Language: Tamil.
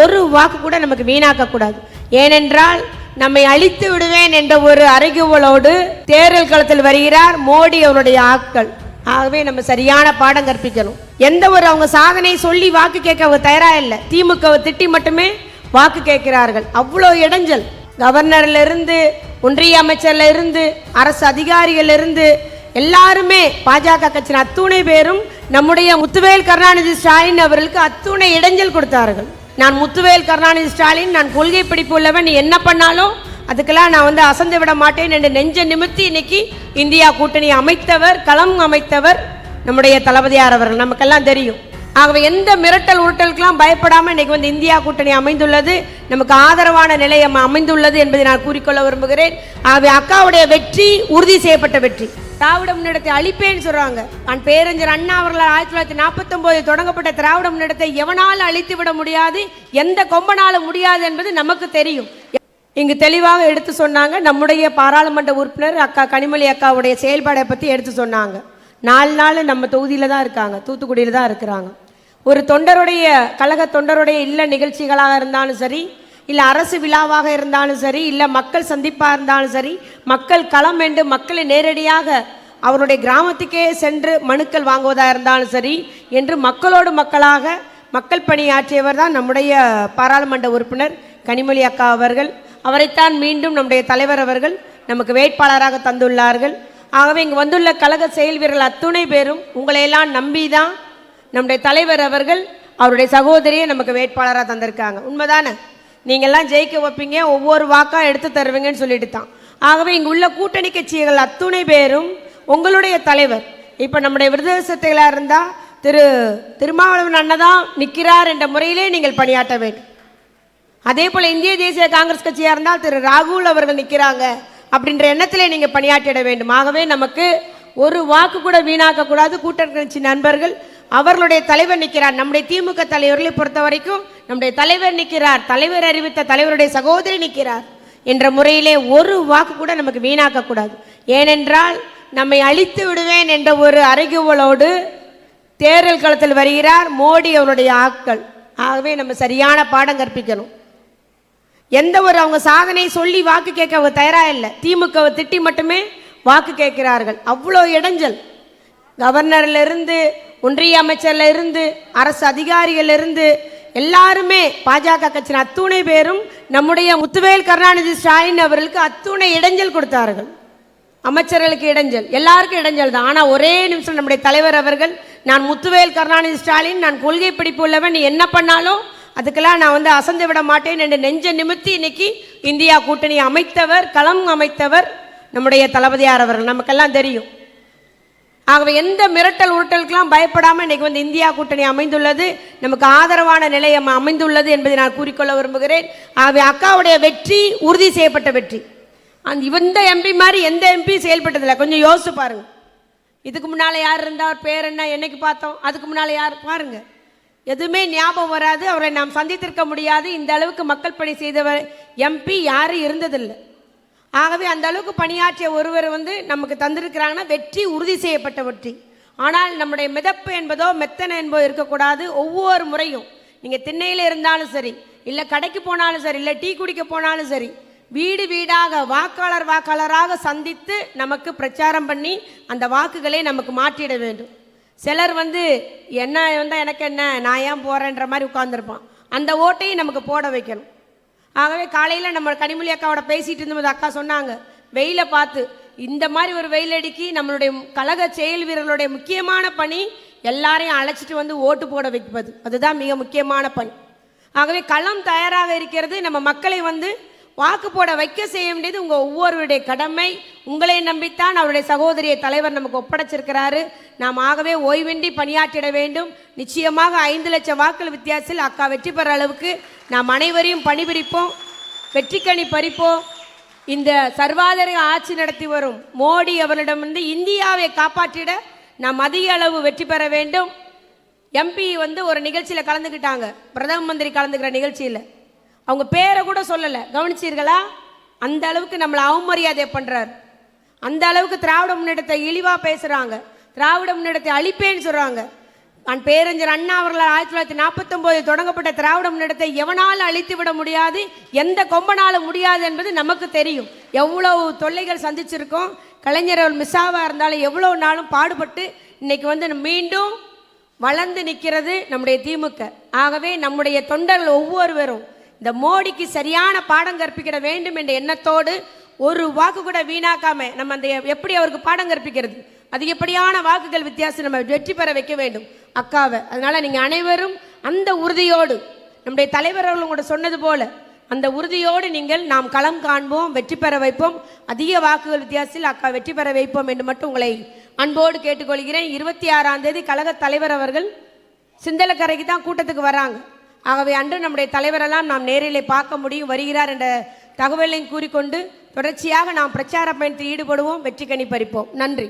ஒரு வாக்கு கூட நமக்கு வீணாக்க கூடாது ஏனென்றால் நம்மை அழித்து விடுவேன் என்ற ஒரு அறைகூவலோடு தேர்தல் களத்தில் வருகிறார் மோடி அவருடைய ஆட்கள். ஆகவே நம்ம சரியான பாடம் கற்பிக்கணும். எந்த ஒரு அவங்க சாதனை சொல்லி வாக்கு கேட்க அவங்க தயாரா இல்லை. திமுகவை திட்டி மட்டுமே வாக்கு கேட்கிறார்கள். அவ்வளோ இடைஞ்சல். கவர்னர்ல இருந்து ஒன்றிய அமைச்சர்ல இருந்து அரசு அதிகாரிகள் இருந்து எல்லாருமே பாஜக கட்சியின் அத்துணை பேரும் நம்முடைய முத்துவேல் கருணாநிதி ஸ்டாலின் அவர்களுக்கு அத்துணை இடைஞ்சல் கொடுத்தார்கள். நான் முத்துவேல் கருணாநிதி ஸ்டாலின் நான் கொள்கை பிடிப்பு உள்ளவன். நீ என்ன பண்ணாலும் அதுக்கெல்லாம் நான் வந்து அசந்து விட மாட்டேன் என்று நெஞ்ச நிமித்தி இன்னைக்கு இந்தியா கூட்டணி அமைத்தவர் களம் அமைத்தவர் நம்முடைய தளபதியார் அவர்கள். நமக்கெல்லாம் தெரியும். ஆகவே எந்த மிரட்டல் உருட்டலுக்கெல்லாம் பயப்படாமல் இன்னைக்கு வந்து இந்தியா கூட்டணி அமைந்துள்ளது. நமக்கு ஆதரவான நிலையம் அமைந்துள்ளது என்பதை நான் கூறிக்கொள்ள விரும்புகிறேன். ஆகவே அக்காவுடைய வெற்றி உறுதி செய்யப்பட்ட வெற்றி. திராவிட முன்னேற்றத்தை அழிப்பேன்னு சொல்றாங்க. நான் பேரஞ்சர் அண்ணா அவர்களால் ஆயிரத்தி தொள்ளாயிரத்தி நாற்பத்தி தொடங்கப்பட்ட திராவிட முன்னேற்றத்தை எவனால் அழித்து விட முடியாது எந்த கொம்பனால முடியாது என்பது நமக்கு தெரியும். இங்கு தெளிவாக எடுத்து சொன்னாங்க நம்முடைய பாராளுமன்ற உறுப்பினர் அக்கா கனிமொழி அக்காவுடைய செயல்பாடை பற்றி எடுத்து சொன்னாங்க. நாலு நாள் நம்ம தொகுதியில் தான் இருக்காங்க தூத்துக்குடியில் தான் இருக்கிறாங்க. ஒரு தொண்டருடைய கழக தொண்டருடைய இல்ல நிகழ்ச்சிகளாக இருந்தாலும் சரி இல்லை அரசு விழாவாக இருந்தாலும் சரி இல்லை மக்கள் சந்திப்பாக இருந்தாலும் சரி மக்கள் களம் என்று மக்களை நேரடியாக அவருடைய கிராமத்துக்கே சென்று மனுக்கள் வாங்குவதாக இருந்தாலும் சரி என்று மக்களோடு மக்களாக மக்கள் பணியாற்றியவர் தான் நம்முடைய பாராளுமன்ற உறுப்பினர் கனிமொழி அக்கா அவர்கள். அவரைத்தான் மீண்டும் நம்முடைய தலைவர் அவர்கள் நமக்கு வேட்பாளராக தந்துள்ளார்கள். ஆகவே இங்கு வந்துள்ள கழக செயல் வீரர்கள் அத்துணை பேரும் உங்களையெல்லாம் நம்பி தான் நம்முடைய தலைவர் அவர்கள் அவருடைய சகோதரியை நமக்கு வேட்பாளராக தந்திருக்காங்க. உண்மைதானே? நீங்கள்லாம் ஜெயிக்க வைப்பீங்க ஒவ்வொரு வாக்காக எடுத்து தருவீங்கன்னு சொல்லிட்டு தான் ஆகவே இங்கே உள்ள கூட்டணி கட்சிகள் அத்துணை பேரும் உங்களுடைய தலைவர். இப்போ நம்முடைய விருதசத்தைகளாக இருந்தால் திரு திருமாவளவன் அண்ணன் தான் நிற்கிறார் என்ற முறையிலே நீங்கள் பணியாற்ற வேண்டும். அதே போல் இந்திய தேசிய காங்கிரஸ் கட்சியாக இருந்தால் திரு ராகுல் அவர்கள் நிற்கிறாங்க அப்படின்ற எண்ணத்திலே நீங்கள் பணியாற்றிட வேண்டும். ஆகவே நமக்கு ஒரு வாக்கு கூட வீணாக்கக்கூடாது. கூட்டணி கட்சி நண்பர்கள் அவர்களுடைய தலைவர் நிற்கிறார். நம்முடைய திமுக தலைவர்களை பொறுத்த வரைக்கும் நம்முடைய தலைவர் நிற்கிறார். தலைவர் அறிவித்த தலைவருடைய சகோதரி நிற்கிறார். என்ற முறையிலே ஒரு வாக்கு கூட நமக்கு வீணாக்கக்கூடாது ஏனென்றால் நம்மை அழித்து விடுவேன் என்ற ஒரு அறிகுவலோடு தேர்தல் களத்தில் வருகிறார் மோடி அவருடைய ஆட்கள். ஆகவே நம்ம சரியான பாடம் கற்பிக்கணும். எந்த ஒரு அவங்க சாதனை சொல்லி வாக்கு கேட்க அவங்க தயாராக இல்லை. திமுகவை திட்டி மட்டுமே வாக்கு கேட்கிறார்கள். அவ்வளோ இடைஞ்சல். கவர்னர்லேருந்து ஒன்றிய அமைச்சர்ல இருந்து அரசு அதிகாரிகள் இருந்து எல்லாருமே பாஜக கட்சியின் அத்துணை பேரும் நம்முடைய முத்துவேல் கருணாநிதி ஸ்டாலின் அவர்களுக்கு அத்துணை இடைஞ்சல் கொடுத்தார்கள். அமைச்சர்களுக்கு இடைஞ்சல் எல்லாருக்கும் இடைஞ்சல் தான். ஆனால் ஒரே நிமிஷம் நம்முடைய தலைவர் அவர்கள் நான் முத்துவேல் கருணாநிதி ஸ்டாலின் நான் கொள்கை பிடிப்பு உள்ளவன் நீ என்ன பண்ணாலும் அதுக்கெல்லாம் நான் வந்து அசந்து விட மாட்டேன் என்று நெஞ்ச நிமித்தி இன்னைக்கு இந்தியா கூட்டணி அமைத்தவர் களம் அமைத்தவர் நம்முடைய தளபதியார் அவர்கள். நமக்கெல்லாம் தெரியும். ஆகவே எந்த மிரட்டல் உருட்டலுக்கெல்லாம் பயப்படாமல் இன்றைக்கி வந்து இந்தியா கூட்டணி அமைந்துள்ளது நமக்கு ஆதரவான நிலையம் அமைந்துள்ளது என்பதை நான் கூறிக்கொள்ள விரும்புகிறேன். ஆகவே அக்காவுடைய வெற்றி உறுதி செய்யப்பட்ட வெற்றி. அந்த இந்த எம்பி மாதிரி எந்த எம்பி செயல்பட்டதில்லை. கொஞ்சம் யோசிச்சு பாருங்க. இதுக்கு முன்னால் யார் இருந்தார் பேர் என்ன என்னைக்கு பார்த்தோம் அதுக்கு முன்னால் யார் பாருங்க. எதுவுமே ஞாபகம் வராது. அவரை நாம் சந்தித்திருக்க முடியாது. இந்த அளவுக்கு மக்கள் பணி செய்தவர் எம்பி யாரும் இருந்ததில்லை. ஆகவே அந்த அளவுக்கு பணியாற்றிய ஒருவர் வந்து நமக்கு தந்திருக்கிறாங்கன்னா வெற்றி உறுதி செய்யப்பட்ட வெற்றி. ஆனால் நம்முடைய மிதப்பு என்பதோ மெத்தனை என்பதோ இருக்கக்கூடாது. ஒவ்வொரு முறையும். நீங்கள் திண்ணையில் இருந்தாலும் சரி இல்லை கடைக்கு போனாலும் சரி இல்லை டீ குடிக்க போனாலும் சரி வீடு வீடாக வாக்காளர் வாக்காளராக சந்தித்து நமக்கு பிரச்சாரம் பண்ணி அந்த வாக்குகளை நமக்கு மாற்றிட வேண்டும். சிலர் வந்து என்ன வந்தால் எனக்கு என்ன? நான் ஏன் போகிறேன்ற மாதிரி உட்காந்துருப்பான் அந்த ஓட்டையும் நமக்கு போட வைக்கணும். ஆகவே காலையில் நம்ம கனிமொழி அக்காவோட பேசிகிட்டு இருந்தபோது அக்கா சொன்னாங்க வெயிலை பார்த்து இந்த மாதிரி ஒரு வெயில் அடிக்கி நம்மளுடைய கழக செயல் வீரர்களுடைய முக்கியமான பணி எல்லாரையும் அழைச்சிட்டு வந்து ஓட்டு போட வைப்பது. அதுதான் மிக முக்கியமான பணி. ஆகவே களம் தயாராக இருக்கிறது நம்ம மக்களை வந்து வாக்கு போட வைக்க செய்ய வேண்டியது உங்கள் ஒவ்வொருவருடைய கடமை. உங்களை நம்பித்தான் அவருடைய சகோதரியை தலைவர் நமக்கு ஒப்படைச்சிருக்கிறாரு. நாம் ஆகவே ஓய்வின்றி பணியாற்றிட வேண்டும். நிச்சயமாக ஐந்து லட்சம் வாக்குகள் வித்தியாசத்தில் அக்கா வெற்றி பெற அளவுக்கு நாம் அனைவரையும் பணிபுரிப்போம் வெற்றிக்கனி பறிப்போம். இந்த சர்வாதார ஆட்சி நடத்தி வரும் மோடி அவரிடமிருந்து இந்தியாவை காப்பாற்றிட நாம் அதிக அளவு வெற்றி பெற வேண்டும். எம்பி வந்து ஒரு நிகழ்ச்சியில் கலந்துக்கிட்டாங்க. பிரதம மந்திரி கலந்துக்கிற நிகழ்ச்சியில். அவங்க பேரை கூட சொல்லலை. கவனிச்சீர்களா? அந்த அளவுக்கு நம்மளை அவமரியாதை பண்ணுறார் அந்த அளவுக்கு திராவிட முன்னேற்றத்தை இழிவாக பேசுகிறாங்க திராவிட முன்னேற்றத்தை அழிப்பேன்னு சொல்கிறாங்க நான் பேரஞ்சர் அண்ணா அவர்களால் ஆயிரத்தி தொள்ளாயிரத்தி நாற்பத்தொம்போது தொடங்கப்பட்ட திராவிட முன்னேற்றத்தை எவனால் அழித்து விட முடியாது எந்த கொம்பனாலும் முடியாது என்பது நமக்கு தெரியும். எவ்வளவு தொல்லைகள் சந்திச்சிருக்கோம். கலைஞர் அவர் மிஸ்ஸாவாக இருந்தாலும் எவ்வளோ நாளும் பாடுபட்டு இன்னைக்கு வந்து மீண்டும் வளர்ந்து நிற்கிறது நம்முடைய திமுக. ஆகவே நம்முடைய தொண்டர்கள் ஒவ்வொருவரும் இந்த மோடிக்கு சரியான பாடம் கற்பிக்கிட வேண்டும் என்ற எண்ணத்தோடு ஒரு வாக்கு கூட வீணாக்காம நம்ம அந்த எப்படி அவருக்கு பாடம் கற்பிக்கிறது? அதிகப்படியான வாக்குகள் வித்தியாசம் நம்ம வெற்றி பெற வைக்க வேண்டும்? அக்காவை. அதனால நீங்கள் அனைவரும் அந்த உறுதியோடு நம்முடைய தலைவர் அவர்கள் கூட சொன்னது போல அந்த உறுதியோடு நீங்கள் நாம் களம் காண்போம் வெற்றி பெற வைப்போம். அதிக வாக்குகள் வித்தியாசத்தில் அக்கா வெற்றி பெற வைப்போம் என்று மட்டும் உங்களை அன்போடு கேட்டுக்கொள்கிறேன். இருபத்தி ஆறாம் தேதி கழக தலைவர் அவர்கள் சிந்தலக்கரைக்கு தான் கூட்டத்துக்கு வராங்க. ஆகவே அன்று நம்முடைய தலைவரெல்லாம் நாம் நேரிலே பார்க்க முடியும் வருகிறார் என்ற தகவலையும் கூறிக்கொண்டு தொடர்ச்சியாக நாம் பிரச்சார பயணத்தில் ஈடுபடுவோம் வெற்றி கணி பறிப்போம் நன்றி.